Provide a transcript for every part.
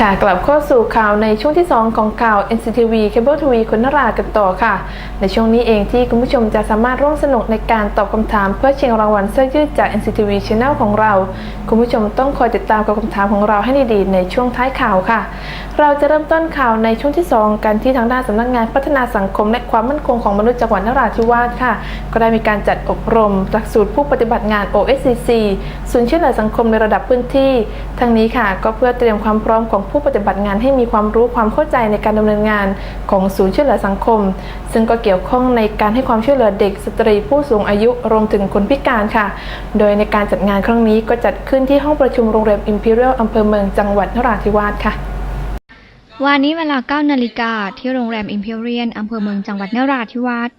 ค่ะกลับเข้าสู่ข่าวในช่วงที่ 2 ของข่าว NCTV Cable TV คุณนรากันต่อค่ะ ในช่วงนี้เองที่คุณผู้ชมจะสามารถร่วมสนุกในการตอบคำถามเพื่อชิงรางวัลเสื้อยืดจาก NCTV Channel ของเรา คุณผู้ชมต้องคอยติดตามกับคำถามของเราให้ดีๆในช่วงท้ายข่าวค่ะ เราจะเริ่มต้นข่าวในช่วงที่ 2 กันที่ทางด้านสำนักงานพัฒนาสังคม และความมั่นคงของมนุษย์จังหวัดนราธิวาสค่ะ ก็ได้มีการจัดอบรมหลักสูตรผู้ปฏิบัติงาน OSCC ศูนย์ช่วยเหลือสังคมในระดับพื้นที่ ทั้งนี้ค่ะ ก็เพื่อเตรียมความพร้อมของผู้ปฏิบัติงานให้มีความรู้ความเข้าใจในการดำเนินงานของศูนย์ช่วยเหลือสังคม ซึ่งก็เกี่ยวข้องในการให้ความช่วยเหลือเด็กสตรีผู้สูงอายุรวมถึงคนพิการค่ะ โดยในการจัดงานครั้งนี้ก็จัดขึ้นที่ห้องประชุมโรงแรม Imperial อำเภอเมืองจังหวัดนราธิวาสค่ะ วันนี้เวลา 9 นาฬิกาที่โรงแรม Imperial อำเภอเมืองจังหวัดนราธิวาส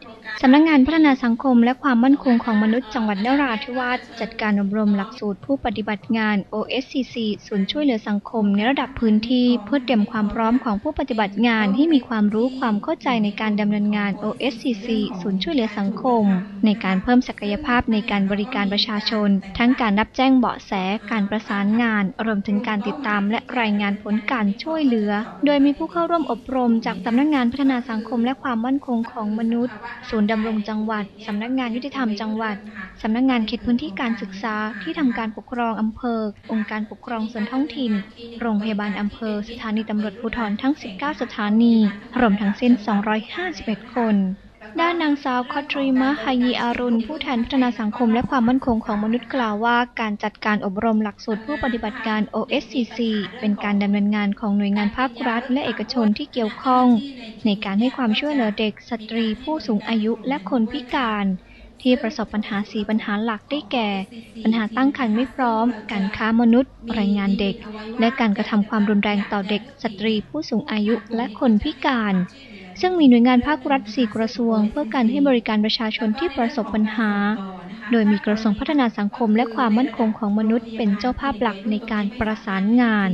สำนักงานพัฒนาสังคมและความมั่นคงของมนุษย์จังหวัดนราธิวาสจัดการอบรมหลักสูตรผู้ปฏิบัติงาน OSCC ศูนย์ช่วยเหลือสังคมในระดับพื้นที่เพื่อเตรียมความพร้อมของผู้ปฏิบัติงานให้มีความรู้ความเข้าใจในการดำเนินงาน OSCC ศูนย์ช่วยเหลือสังคม ในการเพิ่มศักยภาพในการบริการประชาชน ทั้งการรับแจ้งเบาะแสการประสานงานรวมถึงการติดตาม และรายงานผลการช่วยเหลือโดยมีผู้เข้าร่วมอบรมจากสำนักงานพัฒนาสังคมและความมั่นคงของมนุษย์ ศูนย์ดำรงจังหวัด สำนักงานยุติธรรมจังหวัด สำนักงานเขตพื้นที่การศึกษาที่ทำการปกครองอำเภอ องค์การปกครองส่วนท้องถิ่น โรงพยาบาลอำเภอ สถานีตำรวจภูธรทั้ง 19 สถานี รวมทั้งสิ้น 251 คน ด้านนางสาวคอตรีมะฮายีอารุณ ผู้แทนพัฒนาสังคมและความมั่นคงของมนุษย์กล่าวว่าการจัดการอบรมหลักสูตรผู้ปฏิบัติการ OSCC เป็นการดำเนินงานของหน่วยงานภาครัฐ และเอกชนที่เกี่ยวข้อง ในการให้ความช่วยเหลือเด็ก สตรี ผู้สูงอายุและคนพิการ ที่ประสบปัญหาสีปัญหาหลักได้แก่ ปัญหาตั้งครรภ์ไม่พร้อม การค้ามนุษย์แรงงานเด็ก และการกระทำความรุนแรงต่อเด็ก สตรี ผู้สูงอายุและคนพิการ ซึ่งมีหน่วยงานภาครัฐ 4 กระทรวง เพื่อการให้บริการประชาชนที่ประสบปัญหา โดยมีกระทรวงพัฒนาสังคมและความมั่นคงของมนุษย์ เป็นเจ้าภาพหลักในการประสานงาน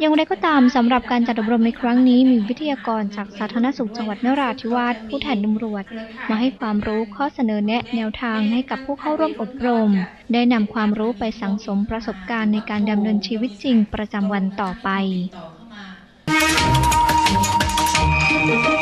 อย่างไรก็ตามสำหรับการจัดอบรมในครั้งนี้มีวิทยากรจากสาธารณสุขจังหวัดนราธิวาสผู้แทนตำรวจ มาให้ความรู้ข้อเสนอแนะแนวทางให้กับผู้เข้าร่วมอบรม ได้นำความรู้ไปสังสมประสบการณ์ในการดำเนินชีวิตจริงประจำวันต่อไปต่อเข้ามา